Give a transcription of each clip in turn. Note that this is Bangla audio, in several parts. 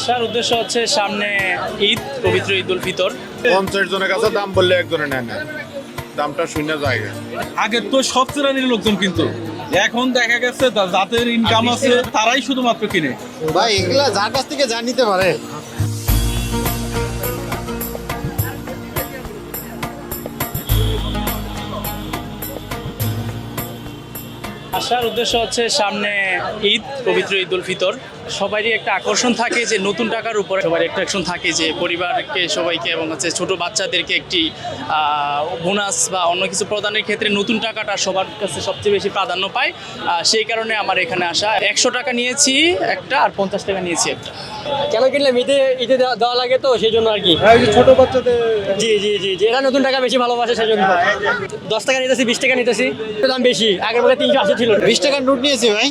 আসার উদ্দেশ্য হচ্ছে সামনে ঈদ পবিত্র ঈদ উল ফিতর। পঞ্চাশ জনের কাছে দাম বললে একজনে নেয় না। দামটা শূন্য জায়গা আগে তো সব শ্রেণির লোকজন কিন্তু। এখন দেখা গেছে যাদের ইনকাম আছে তারাই শুধুমাত্র কিনে। ভাই এগুলা যার কাছ থেকে যা নিতে পারে। আসার উদ্দেশ্য হচ্ছে সামনে ঈদ পবিত্র ঈদ উল ফিতর। সবারই একটা আকর্ষণ থাকে যে নতুন টাকার উপরে সবার একটা আকর্ষণ থাকে যে পরিবারকে সবাইকে এবং হচ্ছে ছোট বাচ্চাদেরকে একটি বোনাস বা অন্য কিছু প্রদানের ক্ষেত্রে নতুন টাকাটা সবার কাছে সবচেয়ে বেশি প্রাধান্য পায়। সেই কারণে আমার এখানে আসা। একশো টাকা নিয়েছি একটা আর পঞ্চাশ টাকা নিয়েছি একটা। কেন কিনলাম ঈদে ঈদে দেওয়া- দেওয়া লাগে তো সেই জন্য আর কি। ছোট বাচ্চাদের জি জি জি জি। এরা নতুন টাকা বেশি ভালোবাসে সেই জন্য দশ টাকা নিতেছি বিশ টাকা নিতেছি। দাম বেশি। আগের বলে তিনশো আশি ছিল। বিশ টাকার নোট নিয়েছি ভাই।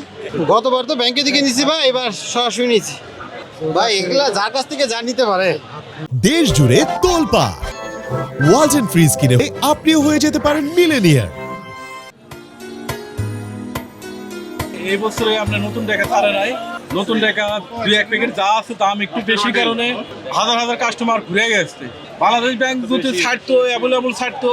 গতবার তো ব্যাংকে থেকে নিয়েছি ভাই এবার সরাসরি নিয়েছি। ভাই এগুলা যার কাছ থেকে যা নিতে পারে। দেশ জুড়ে তোলপা। ওয়াজ এন্ড ফ্রিজ কিনে আপনিও হয়ে যেতে পারেন মিলেনিয়ার। এই বছরে আপনার নতুন টাকা ছাড়ে নাই। নতুন টাকা দুই এক প্যাকেট যা আছে দাম একটু বেশি কারণে হাজার হাজার কাস্টমার ঘুরে গেছে। বাংলাদেশ ব্যাংক যদি ছাড়তো অ্যাভেলেবল ছাড়তো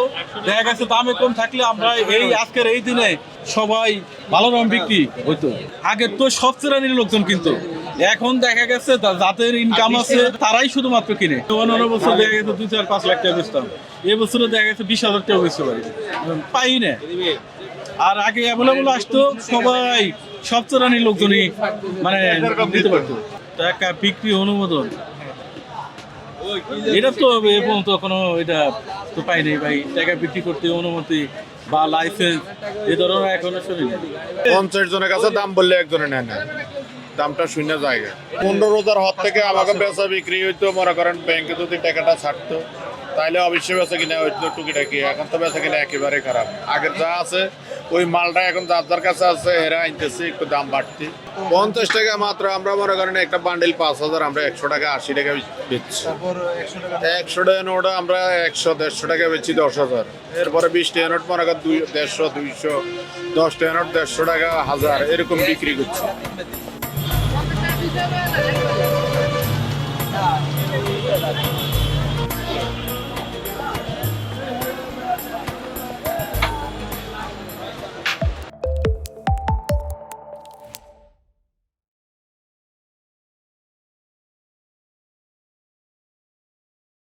দেখা গেছে দামে কম থাকলে আমরা এই আজকের এই দিনে সবাই ভালো দাম বিক্রি। হইতো আগে তো সব শ্রেণির লোকজন কিন্তু। এখন দেখা গেছে যাদের ইনকাম আছে তারাই শুধুমাত্র কিনে। অন্য বছর দেখা গেছে দুই চার পাঁচ লাখ টাকা বেচতাম। এই বছরে দেখা গেছে বিশ হাজার টাকা বেচতে পারি। পাই না। আর আগে অ্যাভেলেবল আসতো সবাই সব শ্রেণির লোকজনই মানে দিতে পারতো। টাকা বিক্রি অনুমোদন। এটা তো এ পর্যন্ত কোনো এটা তো পাইনি ভাই। টাকা বিক্রি করতে অনুমতি বা লাইসেন্স এ ধরনের এখনও শুনিনি পঞ্চাশ জনের কাছে দাম বললে একজনে নেয় না। দামটা শূন্য জায়গা পনেরো রোজার হাত থেকে আমাকে বেচা বিক্রি হইতো, মনে করেন ব্যাংকে যদি টাকাটা ছাড়তো, তাইলে অবশ্যই বেচা কিনা হইতো, টুকিটাকি। এখন তো বেচা কিনা একেবারে খারাপ। আগের যা আছে ওই মালটা এখন যার যার কাছে আছে এরা আনতেছে একটু দাম বাড়তি। পঞ্চাশ টাকা মাত্র আমরা মনে করেন একটা বান্ডেল পাঁচ হাজার আমরা একশো টাকা আশি টাকা বেচছি। একশো টাকা নোট আমরা একশো দেড়শো টাকা বেচছি দশ হাজার। এরপরে বিশ টাকা নোট মনে করেন দুই দেড়শো দুইশো দশ টাকা নোট দেড়শো টাকা হাজার এরকম বিক্রি করছি।